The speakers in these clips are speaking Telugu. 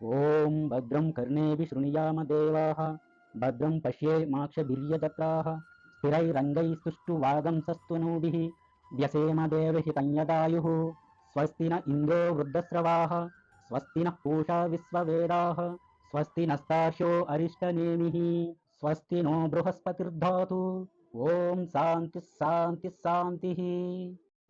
ॐ भद्रं कर्णेभिः शृणुयामदेवाः भद्रं पश्येमाक्षभिर्यजत्राः स्थिरैरङ्गैस्तुष्टुवागंसस्तुनूभिः व्यसेमदेवहितं यदायुः स्वस्ति न इन्द्रो वृद्धस्रवाः स्वस्ति नः पूषा विश्ववेदाः स्वस्ति नस्तार्क्ष्यो अरिष्टनेमिः स्वस्ति नो बृहस्पतिर्धातु ఓం శాంతి శాంతి శాంతి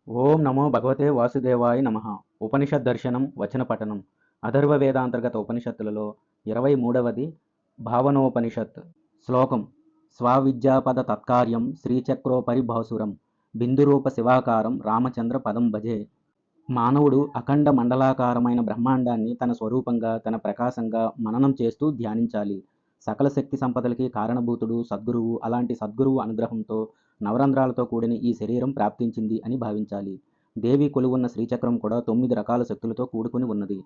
ఓం నమో భగవతే వాసుదేవాయ నమ ఉపనిషత్ దర్శనం వచన పఠనం అథర్వ వేదాంతర్గత ఉపనిషత్తులలో ఇరవై మూడవది భావనోపనిషత్. శ్లోకం. స్వావిద్యాపద తత్కార్యం శ్రీచక్రోపరిభాసురం బిందురూప శివాకారం రామచంద్ర పదం భజే. మానవుడు అఖండ మండలాకారమైన బ్రహ్మాండాన్ని తన స్వరూపంగా తన ప్రకాశంగా మననం చేస్తూ ధ్యానించాలి. సకల శక్తి సంపదలకి కారణభూతుడు సద్గురువు అలాంటి సద్గురువు అనుగ్రహంతో నవరంధ్రాలతో కూడిన ఈ శరీరం ప్రాప్తించింది అని భావించాలి. దేవి కొలువున్న శ్రీచక్రం కూడా తొమ్మిది రకాల శక్తులతో కూడుకుని ఉన్నది.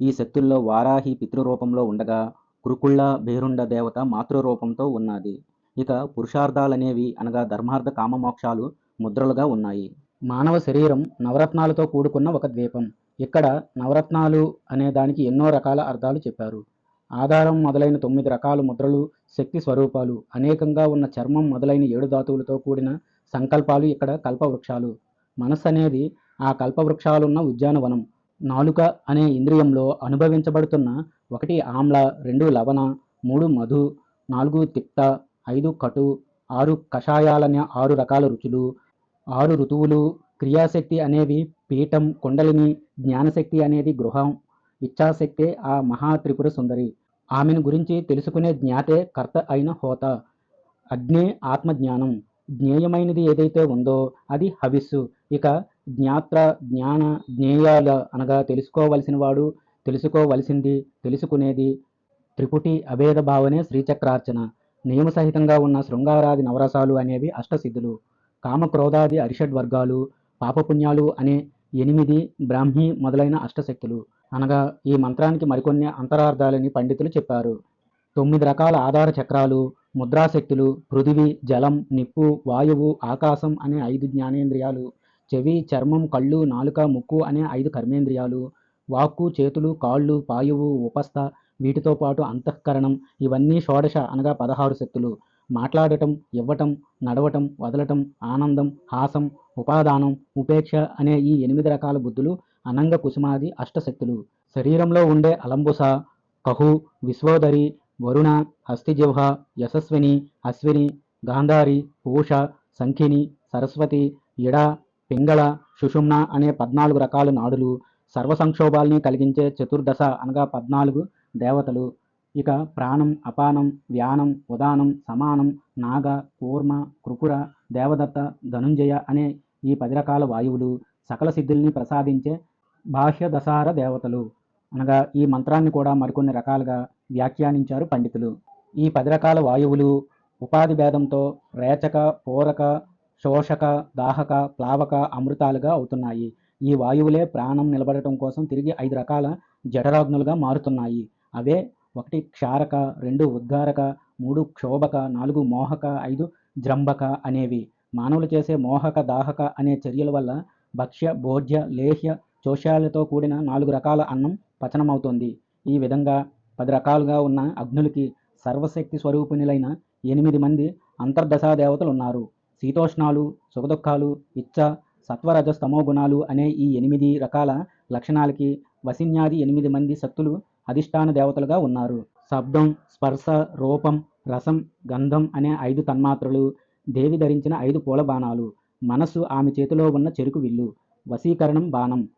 ఈ శక్తుల్లో వారాహి పితృరూపంలో ఉండగా కురుకుళ్ళ భేరుండ దేవత మాతృరూపంతో ఉన్నది. ఇక పురుషార్థాలనేవి అనగా ధర్మార్థ కామమోక్షాలు ముద్రలుగా ఉన్నాయి. మానవ శరీరం నవరత్నాలతో కూడుకున్న ఒక ద్వీపం. ఇక్కడ నవరత్నాలు అనే దానికి ఎన్నో రకాల అర్థాలు చెప్పారు. ఆధారం మొదలైన తొమ్మిది రకాల ముద్రలు శక్తి స్వరూపాలు అనేకంగా ఉన్న చర్మం మొదలైన ఏడు ధాతువులతో కూడిన సంకల్పాలు ఇక్కడ కల్పవృక్షాలు. మనస్సు అనేది ఆ కల్పవృక్షాలున్న ఉద్యానవనం. నాలుక అనే ఇంద్రియంలో అనుభవించబడుతున్న ఒకటి ఆమ్ల రెండు లవణ మూడు మధు నాలుగు తిక్త ఐదు కటు ఆరు కషాయాలనే ఆరు రకాల రుచులు ఆరు ఋతువులు క్రియాశక్తి అనేవి పీఠం కుండలిని జ్ఞానశక్తి అనేది గృహం ఇచ్ఛాశక్తే ఆ మహా త్రిపుర సుందరి. ఆమెను గురించి తెలుసుకునే జ్ఞాతే కర్త అయిన హోత. అగ్నే ఆత్మజ్ఞానం. జ్ఞేయమైనది ఏదైతే ఉందో అది హవిస్సు. ఇక జ్ఞాత్ర జ్ఞాన జ్ఞేయాల అనగా తెలుసుకోవలసిన వాడు తెలుసుకోవలసింది తెలుసుకునేది త్రిపుటి అభేద భావనే శ్రీచక్రార్చన. నియమసహితంగా ఉన్న శృంగారాది నవరసాలు అనేవి అష్టసిద్ధులు. కామక్రోధాది అరిషడ్ పాపపుణ్యాలు అనే ఎనిమిది బ్రాహ్మి మొదలైన అష్టశక్తులు అనగా ఈ మంత్రానికి మరికొన్ని అంతరార్థాలని పండితులు చెప్పారు. తొమ్మిది రకాల ఆధార చక్రాలు ముద్రాశక్తులు పృథివి జలం నిప్పు వాయువు ఆకాశం అనే ఐదు జ్ఞానేంద్రియాలు చెవి చర్మం కళ్ళు నాలుక ముక్కు అనే ఐదు కర్మేంద్రియాలు. వాక్కు చేతులు కాళ్ళు పాయువు ఉపస్థ వీటితో పాటు అంతఃకరణం. ఇవన్నీ షోడశ అనగా పదహారు శక్తులు. మాట్లాడటం ఇవ్వటం నడవటం వదలటం ఆనందం హాసం ఉపాదానం ఉపేక్ష అనే ఈ ఎనిమిది రకాల బుద్ధులు అనంగ కుసుమాది అష్టశక్తులు శరీరంలో ఉండే అలంబుస కహు విశ్వోదరి వరుణ హస్తిజిహ్వ యశస్విని అశ్విని గాంధారి పూష సంఖిని సరస్వతి ఇడ పింగళ సుషుమ్న అనే పద్నాలుగు రకాల నాడులు సర్వ సంక్షోభాల్ని కలిగించే చతుర్దశ అనగా పద్నాలుగు దేవతలు. ఇక ప్రాణం అపానం వ్యానం ఉదానం సమానం నాగ కూర్మ కృకుర దేవదత్త ధనుంజయ అనే ఈ పది రకాల వాయువులు సకల సిద్ధుల్ని ప్రసాదించే బాహ్య దశార దేవతలు. అనగా ఈ మంత్రాన్ని కూడా మరికొన్ని రకాలుగా వ్యాఖ్యానించారు పండితులు. ఈ పది రకాల వాయువులు ఉపాధి భేదంతో రేచక పూరక శోషక దాహక ప్లావక అమృతాలుగా అవుతున్నాయి. ఈ వాయువులే ప్రాణం నిలబడటం కోసం తిరిగి ఐదు రకాల జఠరాగ్నులుగా మారుతున్నాయి. అవే ఒకటి క్షారక రెండు ఉద్గారక మూడు క్షోభక నాలుగు మోహక ఐదు జ్రంభక అనేవి. మానవులు చేసే మోహక దాహక అనే చర్యల వల్ల భక్ష్య భోజ్య లేహ్య చోషాలతో కూడిన నాలుగు రకాల అన్నం పచనమవుతుంది. ఈ విధంగా పది రకాలుగా ఉన్న అగ్నులకి సర్వశక్తి స్వరూపిణులైన ఎనిమిది మంది అంతర్దశా దేవతలు ఉన్నారు శీతోష్ణాలు సుఖదుఖాలు ఇచ్చ సత్వరజ స్తమో గుణాలు అనే ఈ ఎనిమిది రకాల లక్షణాలకి వసిన్యాది ఎనిమిది మంది శక్తులు అధిష్టాన దేవతలుగా ఉన్నారు. శబ్దం స్పర్శ రూపం రసం గంధం అనే ఐదు తన్మాత్రలు దేవి ధరించిన ఐదు పూల బాణాలు. మనస్సు ఆమె చేతిలో ఉన్న చెరుకు విల్లు. వశీకరణం బాణం.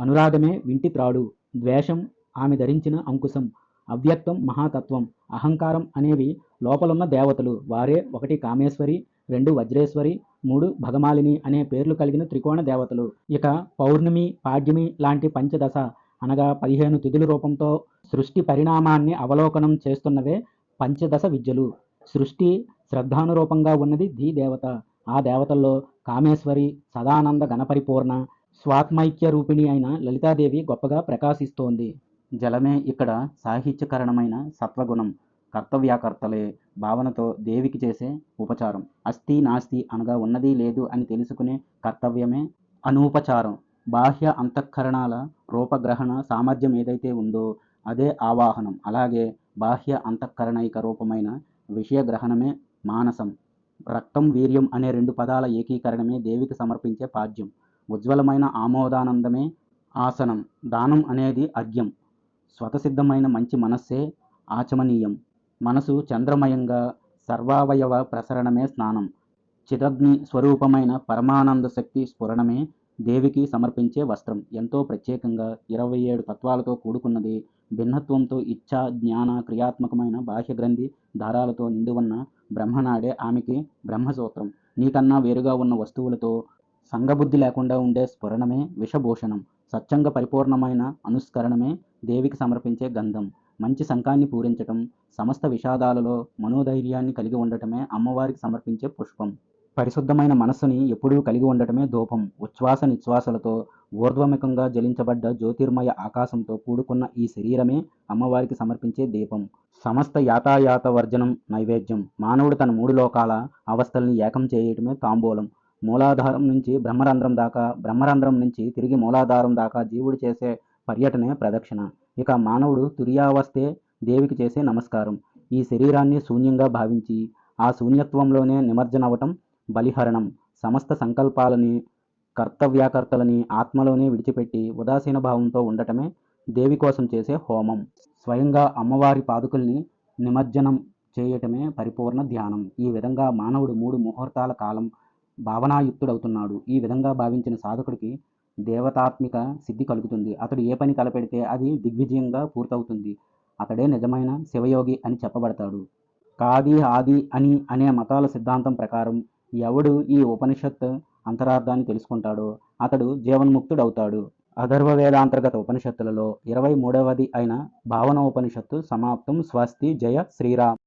అనురాగమే వింటి త్రాడు. ద్వేషం ఆమె ధరించిన అంకుశం. అవ్యక్తం మహాతత్వం. అహంకారం అనేవి లోపలున్న దేవతలు. వారే ఒకటి కామేశ్వరి రెండు వజ్రేశ్వరి మూడు భగమాలిని అనే పేర్లు కలిగిన త్రికోణ దేవతలు. ఇక పౌర్ణమి పాడ్యమి లాంటి పంచదశ అనగా పదిహేను తిథుల రూపంతో సృష్టి పరిణామాన్ని అవలోకనం చేస్తున్నవే పంచదశ విద్యలు. సృష్టి శ్రద్ధానురూపంగా ఉన్నది ధీ దేవత. ఆ దేవతల్లో కామేశ్వరి సదానంద గణపరిపూర్ణ స్వాత్మైక్య రూపిణి అయిన లలితాదేవి గొప్పగా ప్రకాశిస్తోంది. జలమే ఇక్కడ సాహిత్యకరణమైన సత్వగుణం. కర్తవ్యాకర్తలే భావనతో దేవికి చేసే ఉపచారం. అస్థి నాస్తి అనగా ఉన్నది లేదు అని తెలుసుకునే కర్తవ్యమే అనూపచారం. బాహ్య అంతఃకరణాల రూపగ్రహణ సామర్థ్యం ఏదైతే ఉందో అదే ఆవాహనం. అలాగే బాహ్య అంతఃకరణైక రూపమైన విషయ గ్రహణమే మానసం. రక్తం వీర్యం అనే రెండు పదాల ఏకీకరణమే దేవికి సమర్పించే పాద్యం. ఉజ్వలమైన ఆమోదానందమే ఆసనం. దానం అనేది అర్ఘ్యం. స్వతసిద్ధమైన మంచి మనస్సే ఆచమనీయం. మనసు చంద్రమయంగా సర్వావయవ ప్రసరణమే స్నానం. చిదగ్ని స్వరూపమైన పరమానంద శక్తి స్ఫురణమే దేవికి సమర్పించే వస్త్రం. ఎంతో ప్రత్యేకంగా ఇరవై ఏడు తత్వాలతో కూడుకున్నది భిన్నత్వంతో ఇచ్ఛా జ్ఞాన క్రియాత్మకమైన బాహ్య గ్రంథి దారాలతో నిండి ఉన్న బ్రహ్మనాడే ఆమెకి బ్రహ్మసూత్రం. నీకన్నా వేరుగా ఉన్న వస్తువులతో సంగబుద్ధి లేకుండా ఉండే స్ఫురణమే విషభూషణం. సత్యంగ పరిపూర్ణమైన అనుస్కరణమే దేవికి సమర్పించే గంధం. మంచి శంఖాన్ని పూరించటం సమస్త విషాదాలలో మనోధైర్యాన్ని కలిగి ఉండటమే అమ్మవారికి సమర్పించే పుష్పం. పరిశుద్ధమైన మనస్సుని ఎప్పుడూ కలిగి ఉండటమే ధూపం ఉచ్ఛ్వాస నిశ్వాసలతో ఊర్ధ్వముఖంగా జలించబడ్డ జ్యోతిర్మయ ఆకాశంతో కూడుకున్న ఈ శరీరమే అమ్మవారికి సమర్పించే దీపం. సమస్త యాతాయాత వర్జనం నైవేద్యం. మానవుడు తన మూడు లోకాల అవస్థల్ని ఏకం చేయటమే తాంబూలం. మూలాధారం నుంచి బ్రహ్మరంధ్రం దాకా బ్రహ్మరంధ్రం నుంచి తిరిగి మూలాధారం దాకా జీవుడు చేసే పర్యటనే ప్రదక్షిణ. ఇక మానవుడు తురియావస్థే దేవికి చేసే నమస్కారం. ఈ శరీరాన్ని శూన్యంగా భావించి ఆ శూన్యత్వంలోనే నిమజ్జనవటం బలిహరణం. సమస్త సంకల్పాలని కర్తవ్యాకర్తలని ఆత్మలోనే విడిచిపెట్టి ఉదాసీన భావంతో ఉండటమే దేవి కోసం చేసే హోమం. స్వయంగా అమ్మవారి పాదుకల్ని నిమజ్జనం చేయటమే పరిపూర్ణ ధ్యానం. ఈ విధంగా మానవుడు మూడు ముహూర్తాల కాలం భావనాయుక్తుడవుతున్నాడు. ఈ విధంగా భావించిన సాధకుడికి దేవతాత్మిక సిద్ధి కలుగుతుంది. అతడు ఏ పని తలపెడితే అది దిగ్విజయంగా పూర్తవుతుంది. అతడే నిజమైన శివయోగి అని చెప్పబడతాడు. కాది ఆది అని అనే మతాల సిద్ధాంతం ప్రకారం ఎవడు ఈ ఉపనిషత్ అంతరార్థాన్ని తెలుసుకుంటాడో అతడు జీవన్ముక్తుడవుతాడు. అధర్వ వేదాంతర్గత ఉపనిషత్తులలో ఇరవై మూడవది అయిన భావన ఉపనిషత్తు సమాప్తం. స్వస్తి జయ శ్రీరామ్.